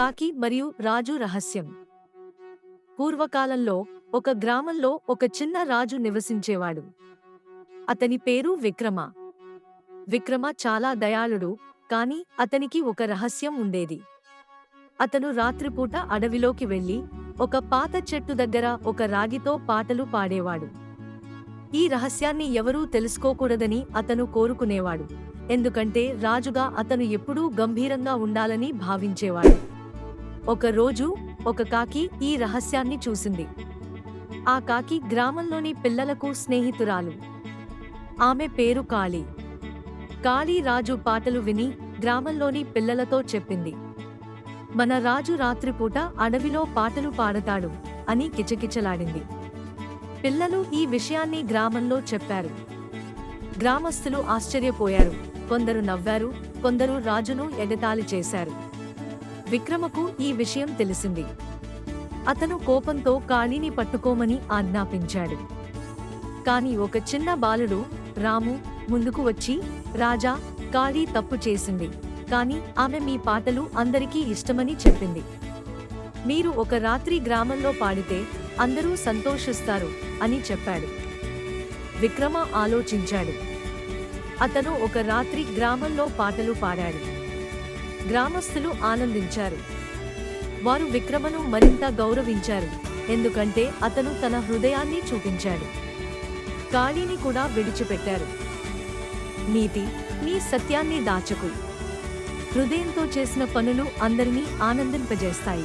కాకి మరియు రాజు రహస్యం. పూర్వకాలంలో ఒక గ్రామంలో ఒక చిన్న రాజు నివసించేవాడు. అతని పేరు విక్రమ. విక్రమ చాలా దయాళుడు కాని అతనికి ఒక రహస్యం ఉండేది. అతను రాత్రిపూట అడవిలోకి వెళ్ళి ఒక పాత చెట్టు దగ్గర ఒక రాగితో పాటలు పాడేవాడు. ఈ రహస్యాన్ని ఎవరూ తెలుసుకోకూడదని అతను కోరుకునేవాడు ఎందుకంటే రాజుగా అతను ఎప్పుడూ గంభీరంగా ఉండాలని భావించేవాడు. ఒక రోజు ఒక కాకి ఈ రహస్యాన్ని చూసింది. ఆ కాకి గ్రామంలోని పిల్లలకు స్నేహితురాలు. ఆమె పేరు కాళీ. కాళీ రాజు పాటలు విని గ్రామంలోని పిల్లలతో చెప్పింది. మన రాజు రాత్రిపూట అడవిలో పాటలు పాడతాడు అని కిచకిచలాడింది. పిల్లలు ఈ విషయాన్ని గ్రామంలో చెప్పారు. గ్రామస్తులు ఆశ్చర్యపోయారు. కొందరు నవ్వారు. కొందరు రాజును ఎగతాళి చేశారు. విక్రమకు ఈ విషయం తెలిసింది. అతను కోపంతో కాళీని పట్టుకోమని ఆజ్ఞాపించాడు. కాని ఒక చిన్న బాలుడు రాము ముందుకు వచ్చి రాజా కాళీ తప్పు చేసింది. కాని ఆమె మీ పాటలు అందరికీ ఇష్టమని చెప్పింది. మీరు ఒక రాత్రి గ్రామంలో పాడితే అందరూ సంతోషిస్తారు అని చెప్పాడు. విక్రమ ఆలోచించాడు. అతను ఒక రాత్రి గ్రామంలో పాటలు పాడాడు. గ్రామస్తులు ఆనందించారు. వారు విక్రమను మరింత గౌరవించారు ఎందుకంటే అతను తన హృదయాన్ని చూపించాడు. కాళీని కూడా విడిచిపెట్టారు. నీతి నీ సత్యాన్ని దాచకు. హృదయంతో చేసిన పనులు అందరినీ ఆనందింపజేస్తాయి.